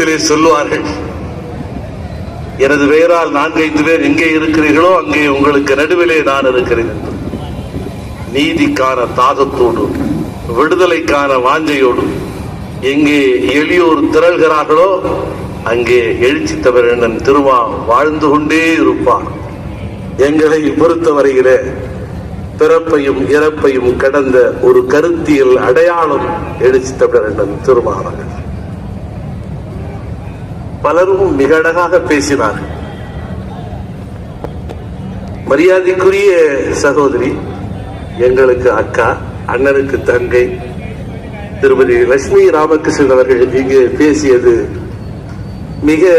இலக்கியத்திலே சொல்லுவார்கள் எனது பெயரால் நான்கைந்து பேர் எங்கே இருக்கிறீர்களோ அங்கே உங்களுக்கு நடுவிலே நான் இருக்கிறேன். நீதிக்கான தாகத்தோடு விடுதலைக்கான வாஞ்சையோடு எங்கே எளியோர் திரள்கிறார்களோ அங்கே எழுச்சி தவறினன் திருமா வாழ்ந்து கொண்டே இருப்பான் எங்களை பொறுத்தவரையிலே பிறப்பையும் இறப்பையும் கடந்த ஒரு கருத்தியல் அடையாளம் எழுச்சி தமிழன் திருமாவர்கள் பலரும் மிக அழகாக பேசினார்கள். மரியாதைக்குரிய சகோதரி எங்களுக்கு அக்கா அண்ணனுக்கு தங்கை திருமதி லட்சுமி ராமகிருஷ்ணன் அவர்கள் இங்கு பேசியது மிக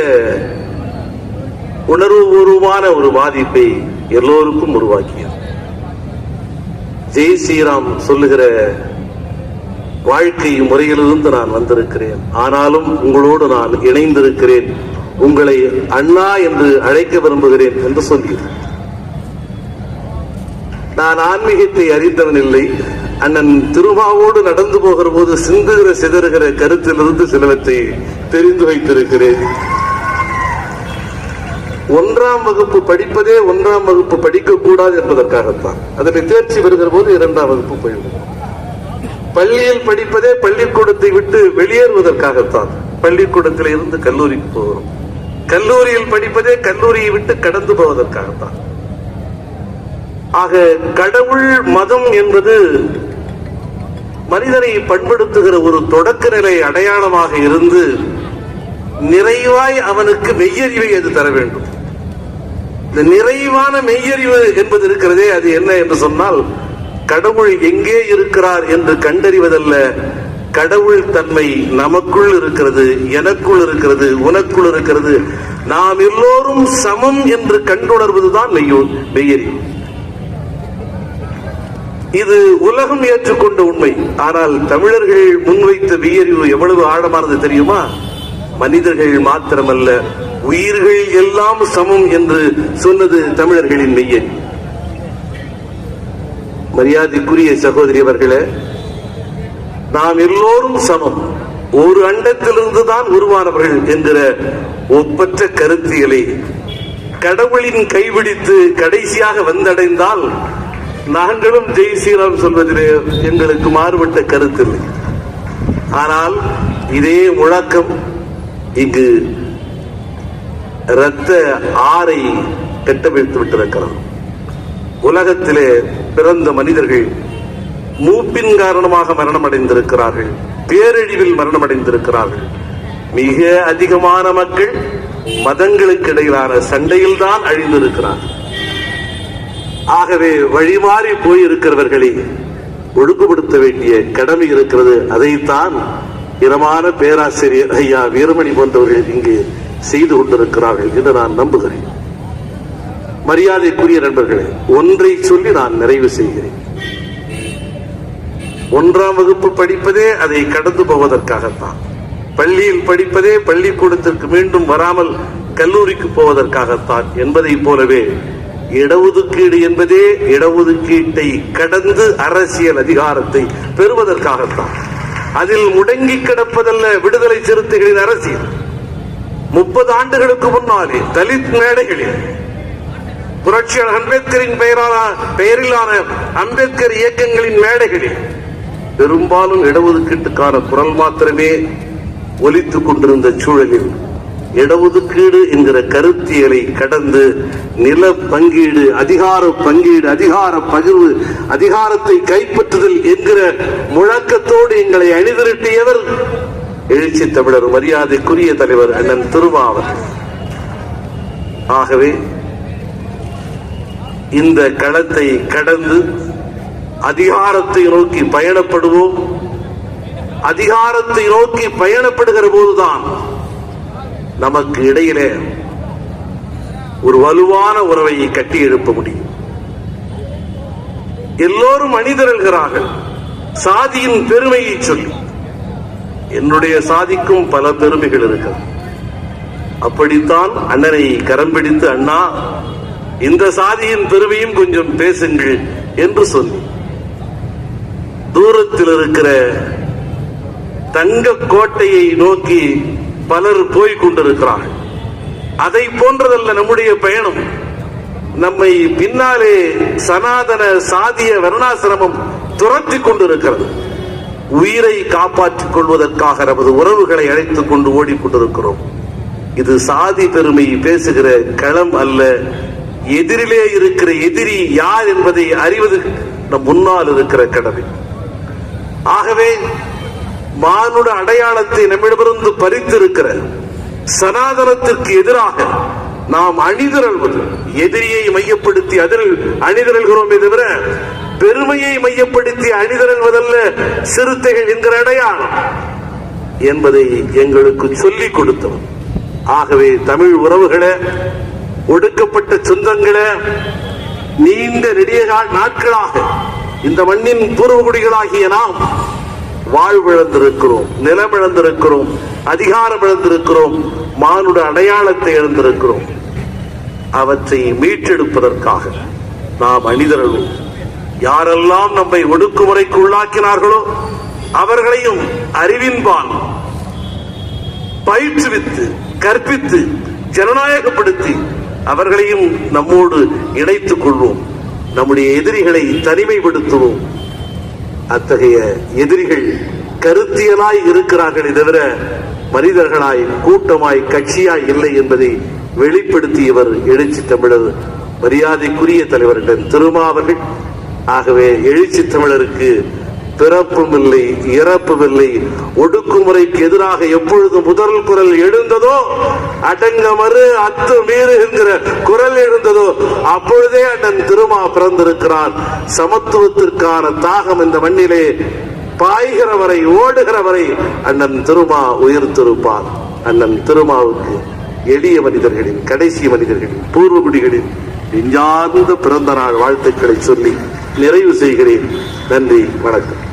உணர்வுபூர்வமான ஒரு பாதிப்பை எல்லோருக்கும் உருவாக்கியது. ஜெய் ஸ்ரீராம் சொல்லுகிற வாழ்க்கை முறையிலிருந்து நான் வந்திருக்கிறேன். ஆனாலும் உங்களோடு நான் இணைந்திருக்கிறேன். உங்களை அண்ணா என்று அழைக்க விரும்புகிறேன் என்று சொன்னீர் நான் ஆன்மீகத்தை அறிந்தவன் இல்லை. அண்ணன் திருமாவோடு நடந்து போகிற போது சிந்துகிற சிதறுகிற கருத்திலிருந்து சிலவற்றை தெரிந்து வைத்திருக்கிறேன். ஒன்றாம் வகுப்பு படிப்பதே ஒன்றாம் வகுப்பு படிக்க கூடாது என்பதற்காகத்தான். அதனை தேர்ச்சி பெறுகிற போது இரண்டாம் வகுப்பு போய்விடுவோம் பள்ளியில் படிப்பதே பள்ளிக்கூடத்தை விட்டு வெளியேறுவதற்காகத்தான். பள்ளிக்கூடத்தில் இருந்து கல்லூரிக்கு போகிறோம். கல்லூரியில் படிப்பதே கல்லூரியை விட்டு கடந்து போவதற்காகத்தான். ஆக கடவுள் மதம் என்பது மனிதனை பண்படுத்துகிற ஒரு தொடக்க நிலை அடையாளமாக இருந்து நிறைவாய் அவனுக்கு மெய்யறிவை அது தர வேண்டும். இந்த நிறைவான மெய்யறிவு என்பது இருக்கிறதே அது என்ன என்று சொன்னால் கடவுள் எங்கே இருக்கிறார் என்று கண்டறிவதல்ல. கடவுள் தன்மை நமக்குள் இருக்கிறது எனக்குள் இருக்கிறது உனக்குள் இருக்கிறது. நாம் எல்லோரும் சமம் என்று கண்டுணர்வதுதான் மெய்யோ மெய்யறி. இது உலகம் ஏற்றுக்கொண்ட உண்மை. ஆனால் தமிழர்கள் முன்வைத்த வியறிவு எவ்வளவு ஆழமானது தெரியுமா? மனிதர்கள் மாத்திரமல்ல உயிர்கள் எல்லாம் சமம் என்று சொன்னது தமிழர்களின் மெய்யறி. மரியாதைக்குரிய சகோதரி அவர்களே நாம் எல்லோரும் சமம். ஒரு அண்டத்திலிருந்து தான் உருவானவர்கள் என்கிற ஒப்பற்ற கருத்தியலை கடவுளின் கைவிடித்து கடைசியாக வந்தடைந்தால் நாங்களும் ஜெய் ஸ்ரீராம் சொல்வதிலே எங்களுக்கு மாறுபட்ட கருத்தில்லை. ஆனால் இதே முழக்கம் இங்கு இரத்த ஆறை கட்டமைத்து விட்டிருக்கிறது உலகத்திலே பிறந்த மனிதர்கள் மூப்பின் காரணமாக மரணம் அடைந்திருக்கிறார்கள் பேரழிவில் மரணம் அடைந்திருக்கிறார்கள் மிக அதிகமான மக்கள் மதங்களுக்கு இடையிலான சண்டையில் தான் அழிந்திருக்கிறார்கள். ஆகவே வழிமாறி போயிருக்கிறவர்களை ஒழுங்குபடுத்த வேண்டிய கடமை இருக்கிறது. அதைத்தான் இரமான பேராசிரியர் ஐயா வீரமணி போன்றவர்கள் இங்கு செய்து கொண்டிருக்கிறார்கள் என்று நான் நம்புகிறேன். மரியாதைக்குரிய நண்பர்களே ஒன்றை சொல்லி நான் நிறைவு செய்கிறேன். ஒன்றாம் வகுப்பு படிப்பதே அதை கடந்து போவதற்காகத்தான். பள்ளியில் படிப்பதே பள்ளிக்கூடத்திற்கு மீண்டும் வராமல் கல்லூரிக்கு போவதற்காகத்தான் என்பதை போலவே இடஒதுக்கீடு என்பதே இடஒதுக்கீட்டை கடந்து அரசியல் அதிகாரத்தை பெறுவதற்காகத்தான். அதில் முடங்கி கிடப்பதல்ல விடுதலை சிறுத்தைகளின் அரசியல். முப்பது ஆண்டுகளுக்கு முன்னாலே தலித் மேடைகளில் புரட்சியாளர் அம்பேத்கரின் பெயரான பெயரிலான அம்பேத்கர் இயக்கங்களின் மேடைகளில் பெரும்பாலும் இடஒதுக்கீட்டுக்கான குரல் மாத்திரமே ஒலித்துக் கொண்டிருந்த சூழலில் இடஒதுக்கீடு என்கிற கருத்தியலை கடந்து நில பங்கீடு அதிகார பங்கீடு அதிகார பகிர்வு அதிகாரத்தை கைப்பற்றுதல் என்கிற முழக்கத்தோடு எங்களை அணிதிரட்டியவர் எழுச்சி தமிழர் மரியாதைக்குரிய தலைவர் அண்ணன் திருமாவர் ஆகவே இந்த களத்தை கடந்து அதிகாரத்தை நோக்கி பயணப்படுவோம். அதிகாரத்தை நோக்கி பயணப்படுகிற போதுதான் நமக்கு இடையிலே ஒரு வலுவான உறவை கட்டி எழுப்ப முடியும். எல்லோரும் அணிதிரள்கிறார்கள் சாதியின் பெருமையை சொல்லி என்னுடைய சாதிக்கும் பல பெருமைகள் இருக்கிறது. அப்படித்தான் அண்ணனை கரம் பிடித்து அண்ணா இந்த சாதியின் பெருமையும் கொஞ்சம் பேசுங்கள் என்று சொல்லி தூரத்தில் இருக்கிற தங்க கோட்டையை நோக்கி பலர் போய் கொண்டிருக்கிறார்கள். அதை போன்றதல்ல நம்முடைய பயணம். நம்மை பின்னாலே சனாதன சாதிய வர்ணாசிரமம் துரத்தி கொண்டிருக்கிறது. உயிரை காப்பாற்றிக் கொள்வதற்காக நமது உறவுகளை அழைத்துக் கொண்டு ஓடிக்கொண்டிருக்கிறோம் இது சாதி பெருமை பேசுகிற களம் அல்ல எதிரிலே இருக்கிற எதிரி யார் என்பதை அறிவது நம் முன்னால் இருக்கிற கடமை. ஆகவே மானுட அடையாளத்தை நம்மிடமிருந்து பறித்திருக்கிற சனாதனத்திற்கு எதிராக நாம் அணிதிரள்வது எதிரியை மையப்படுத்தி அதில் அணிதிரள்கிறோமே தவிர பெருமையை மையப்படுத்தி அணிதிரள்வதல்ல சிறுத்தைகள் என்கிற அடையாளம் என்பதை எங்களுக்கு சொல்லிக் கொடுத்தவர். ஆகவே தமிழ் உறவுகளை ஒடுக்கப்பட்ட சொந்தங்களே நீண்ட நெடிய நாட்களாக இந்த மண்ணின் பூர்வகுடிகளாகிய நாம் வாழ்விழந்திருக்கிறோம் நிலம் இழந்திருக்கிறோம் அதிகாரம் இழந்திருக்கிறோம் மானுட அடையாளத்தை இழந்திருக்கிறோம். அவற்றை மீட்டெடுப்பதற்காக நாம் அணிதரலும் யாரெல்லாம் நம்மை ஒடுக்குமுறைக்கு உள்ளாக்கினார்களோ அவர்களையும் அறிவின்பால் பயிற்றுவித்து கற்பித்து ஜனநாயகப்படுத்தி அவர்களையும் நம்மோடு இணைத்துக் கொள்வோம். நம்முடைய எதிரிகளை தனிமைப்படுத்துவோம். அத்தகைய எதிரிகள் கருத்தியலாய் இருக்கிறார்களே தவிர மனிதர்களாய் கூட்டமாய் கட்சியாய் இல்லை என்பதை வெளிப்படுத்தியவர் எழுச்சி தமிழர் மரியாதைக்குரிய தலைவர்கள் திருமாவர்கள். ஆகவே எழுச்சி தமிழருக்கு பிறப்பும் இல்லை இறப்பும் இல்லை ஒடுக்குமுறைக்கு எதிராக எப்பொழுது முதல் குரல் எழுந்ததோ அடங்கமறு அத்து மீறு என்கிற குரல் எழுந்ததோ அப்பொழுதே அண்ணன் திருமா பிறந்திருக்கிறான். சமத்துவத்திற்கான தாகம் இந்த மண்ணிலே பாய்கிற வரை ஓடுகிற வரை அண்ணன் திருமா உயிர்த்திருப்பார் அண்ணன் திருமாவுக்கு எளிய மனிதர்களின் கடைசி மனிதர்களின் பூர்வகுடிகளின் நெஞ்சார்ந்த பிறந்த நாள் வாழ்த்துக்களை சொல்லி நிறைவு செய்கிறேன். நன்றி வணக்கம்.